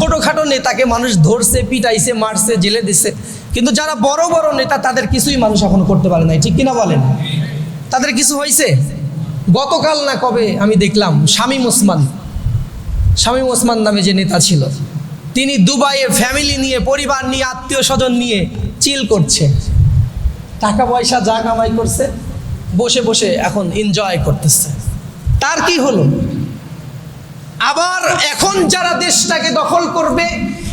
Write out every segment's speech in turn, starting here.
ছোটখাটো নেতাকে মানুষ ধরছে, পিটাইছে, মারছে, জেলে দিছে কিন্তু যারা বড় বড় নেতা, তাদের কিছুই মানুষ এখন করতে পারে নাই। ঠিক কিনা বলেন? তাদের কিছু হয়েছে? গতকাল না কবে আমি দেখলাম, শামীম ওসমান। শামীম ওসমান নামে যে নেতা ছিল, তিনি দুবাইয়ে ফ্যামিলি নিয়ে, পরিবার নিয়ে আত্মীয় স্বজন নিয়ে চিল করছে। টাকা পয়সা যা কামাই করছে, বসে বসে এখন এনজয় করতেছে। তার কি হলো? আবার এখন যারা দেশটাকে দখল করবে,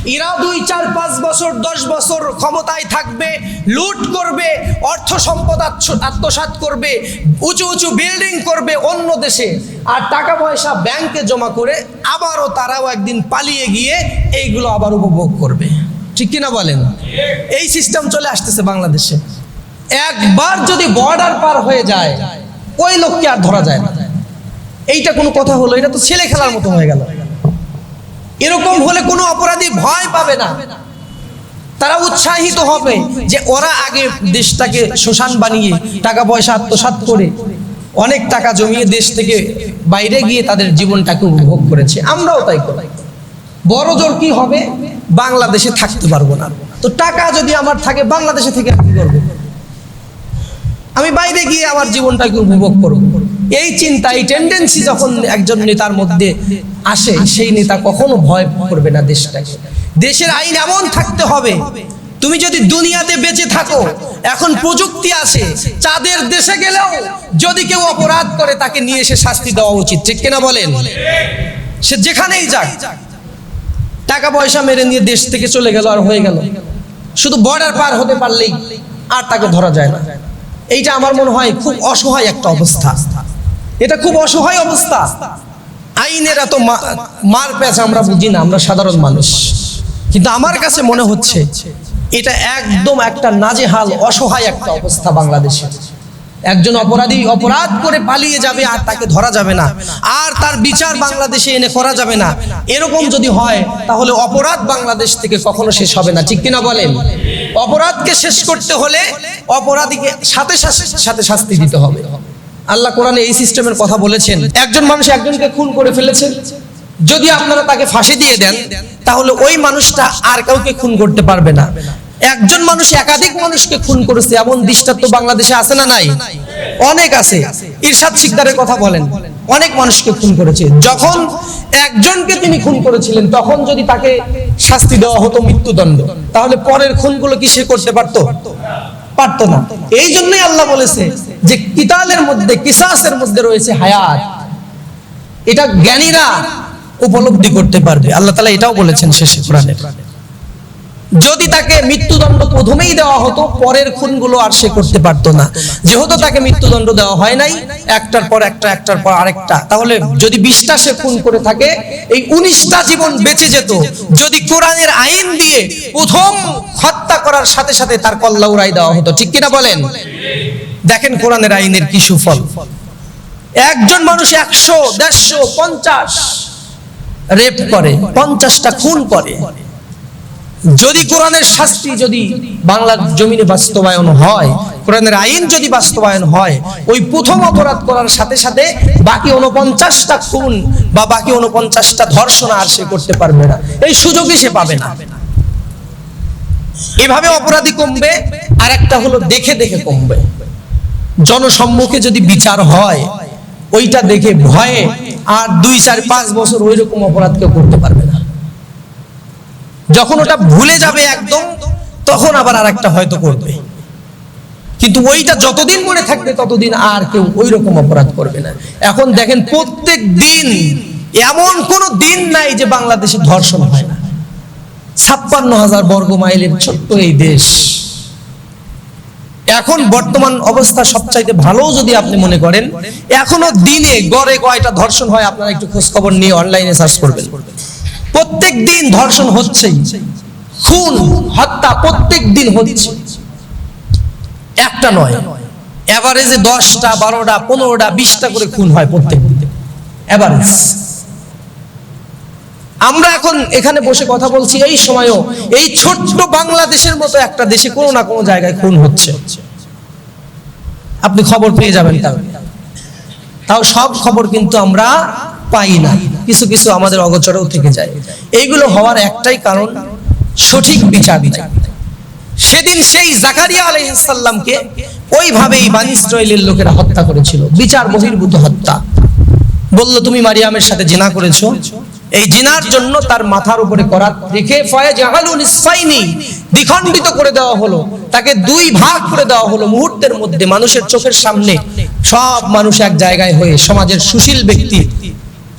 এরা দুই, চার, পাঁচ বছর, দশ বছর ক্ষমতায় থাকবে, লুট করবে, অর্থ সম্পদ আত্ম- আত্মসাৎ করবে, উঁচু উঁচু বিল্ডিং করবে অন্য দেশে। আর টাকা পয়সা ব্যাংকে জমা করে আবারও তারাও একদিন পালিয়ে গিয়ে এইগুলো আবার উপভোগ করবে। ঠিক কিনা বলেন? এই সিস্টেম চলে আসতেছে বাংলাদেশে। একবার যদি বর্ডার পার হয়ে যায়, ওই লোককে আর ধরা যায় না। এইটা কোনো কথা হলো, এটা তো ছেলে খেলার মতো হয়ে গেল। এরকম হলে কোনো অপরাধী ভয় পাবে না। তারা উৎসাহিত হবে যে ওরা আগে দেশটাকে শ্মশান বানিয়ে টাকা পয়সা আত্মসাৎ করে অনেক টাকা জমিয়ে দেশ থেকে বাইরে গিয়ে তাদের জীবনটাকে উপভোগ করেছে। আমরাও তাই করি। বড় জোর কি হবে? বাংলাদেশে থাকতে পারব না। তো টাকা যদি আমার থাকে, বাংলাদেশে থেকে আমি কি করব? আমি বাইরে গিয়ে আমার জীবনটাকে উপভোগ করব। এই চিন্তা এই টেন্ডেন্সি যখন একজন নেতার মধ্যে আসে, সেই নেতা কখনো ভয় করবে না দেশটাকে। দেশের আইন এমন থাকতে হবে, তুমি যদি দুনিয়াতে বেঁচে থাকো, এখন প্রযুক্তি আছে, চাঁদের দেশে গেলেও যদি কেউ অপরাধ করে, তাকে নিয়ে এসে শাস্তি দেওয়া উচিত। ঠিক কিনা বলেন? সে যেখানেই যাক, টাকা পয়সা মেরে নিয়ে দেশ থেকে চলে গেল আর হয়ে গেল। শুধু বর্ডার পার হতে পারলেই আর তাকে ধরা যায় না। এইটা আমার মনে হয় খুব অসহায় একটা অবস্থা। এটা খুব অসহায় অবস্থা। আইনের এত মার প্যাচ আমরা বুঝি না, আমরা সাধারণ মানুষ। কিন্তু আমার কাছে মনে হচ্ছে, এটা একদম একটা নাজেহাল, অসহায় একটা অবস্থা বাংলাদেশে। একজন অপরাধী অপরাধ করে পালিয়ে যাবে আর তাকে ধরা যাবে না। আর তার বিচার বাংলাদেশে এনে করা যাবে না। এরকম যদি হয়, তাহলে অপরাধ বাংলাদেশ থেকে কখনো শেষ হবে না। ঠিক কিনা বলেন? অপরাধকে শেষ করতে হলে অপরাধীকে সাথে সাথে সাথে শাস্তি দিতে হবে। আল্লাহ কোরআনে এই সিস্টেমের কথা বলেছেন। একজন মানুষ একজনকে খুন করে ফেলেছেন যদি আপনারা তাকে ফাঁসি দিয়ে দেন, তাহলে ওই মানুষটা আর কাউকে খুন করতে পারবে না। একজন মানুষ একাধিক মানুষকে খুন করেছে, এমন দৃষ্টান্ত বাংলাদেশে আছে না নাই? অনেক আছে। ইরশাদ শিকদারের কথা বলেন। অনেক মানুষকে খুন করেছে। যখন একজনকে তিনি খুন করেছিলেন, তখন যদি তাকে শাস্তি দেওয়া হতো মৃত্যুদণ্ড, তাহলে পরের খুনগুলো কি সে করতে পারতো? পারতো না। এই জন্যই আল্লাহ বলেছে যে কিতালের মধ্যে, কিসাসের মধ্যে রয়েছে হায়াত। এটা জ্ঞানীরা উপলব্ধি করতে পারবে। আল্লাহ তালা এটাও বলেছেন শেষে কোরআনে। যদি তাকে মৃত্যুদণ্ড প্রথমেই দেওয়া হতো, পরের খুনগুলো আর সে করতে পারতো না। যেহেতু তাকে মৃত্যুদণ্ড দেওয়া হয় নাই, একটার পর একটা, একটার পর আরেকটা। তাহলে যদি বিশটা সে খুন করে থাকে, এই উনিশটা জীবন বেঁচে যেত। যদি কোরআনের আইন দিয়ে প্রথম হত্যা করার সাথে সাথে তার কল্লা উড়াই দেওয়া হতো। ঠিক কিনা বলেন? দেখেন কোরআনের আইনের কি সুফল। একজন মানুষ একশো, দেড়শো, পঞ্চাশ রেপ করে, পঞ্চাশটা খুন করে। যদি কোরআনের শাস্তি যদি বাংলার জমিনে বাস্তবায়ন হয়, কোরআনের আইন যদি বাস্তবায়ন হয়, ওই প্রথম অপরাধ করার সাথে সাথে বাকি উনপঞ্চাশটা খুন বা বাকি উনপঞ্চাশটা ধর্ষণ আর সে করতে পারবে না। এই সুযোগই সে পাবে না। এভাবে অপরাধী কমবে আর একটা হলো দেখে দেখে কমবে। জনসম্মুখে যদি বিচার হয়, ওইটা দেখে ভয়ে আর দুই, চার, পাঁচ বছর ওই রকম অপরাধ কেউ করতে পারবে না। যখন ওটা ভুলে যাবে একদম, তখন আবার আর একটা হয়তো করবে। কিন্তু ওইটা যতদিন মনে থাকবে ততদিন আর কেউ ওই রকম অপরাধ করবে না। এখন দেখেন প্রত্যেক দিন, এমন কোন দিন নাই যে বাংলাদেশে ধর্ষণ হয় না। ছাপ্পান্ন হাজার বর্গ মাইলের ছোট্ট এই দেশ। এখন বর্তমান অবস্থা সবচাইতে ভালো যদি আপনি মনে করেন, এখনও দিনে গড়ে কয়টা ধর্ষণ হয় আপনারা একটু খোঁজ খবর নিয়ে অনলাইনে সার্চ করবেন। প্রত্যেক দিন ধর্ষণ হচ্ছেই। খুন, হত্যা প্রত্যেক দিন হচ্ছে। একটা নয় এভারেজে দশটা, বারোটা, পনেরোটা, বিশটা করে খুন হয় প্রত্যেক দিন এভারেজ আমরা এখন এখানে বসে কথা বলছি এই সময়ও, এই ছোট্ট বাংলাদেশের মতো একটা দেশে কোনো না কোনো জায়গায় খুন হচ্ছে। আপনি খবর পেয়ে যাবেন তাও তাও সব খবর কিন্তু আমরা পাই না। কিছু কিছু আমাদের অগোচরেও থেকে যায়। এইগুলো হওয়ার একটাই কারণ, সঠিক বিচার। বিচার সেদিন সেই জাকারিয়া আলাইহিসসালামকে ওইভাবেই বানি ইসরায়েলের লোকেরা হত্যা করেছিল। বিচার বহির্ভূত হত্যা। বলল, তুমি মারিয়ামের সাথে জিনা করেছ। এই জিনার জন্য তার মাথার উপরে করাত রেখে ফয়াজ আলু নিসফাইনি দ্বিখণ্ডিত করে দেওয়া হলো। তাকে দুই ভাগ করে দেওয়া হলো মুহূর্তের মধ্যে মানুষের চোখের সামনে। সব মানুষ এক জায়গায় হয়ে সমাজের সুশীল ব্যক্তি,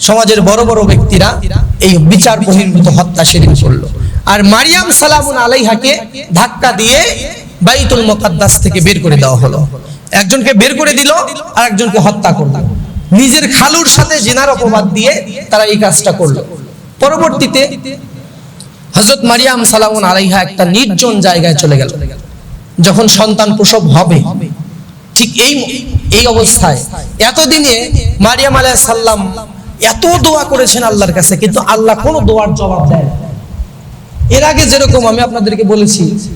সমাজের বড় বড় ব্যক্তিরা এই বিচার বহির্ভূত হত্যা সেদিন করল। আর মারিয়াম সালামুন আলাইহাকে ধাক্কা দিয়ে বাইতুল মোকাদ্দাস থেকে বের করে দেওয়া হলো। একজনকে বের করে দিল আর একজনকে হত্যা করল। নিজের খালুর সাথে জেনার অপবাদ দিয়ে তারা এই কাজটা করল। পরবর্তীতে হজরত মারিয়াম সালামুন আলাইহা একটা নির্জন জায়গায় চলে গেল, যখন সন্তান প্রসব হবে। ঠিক এই এই অবস্থায় এতদিনে মারিয়াম আলাইহিস সাল্লাম এত দোয়া করেছেন আল্লাহর কাছে, কিন্তু আল্লাহ কোনো দোয়ার জবাব দেয় এর আগে যেরকম আমি আপনাদেরকে বলেছি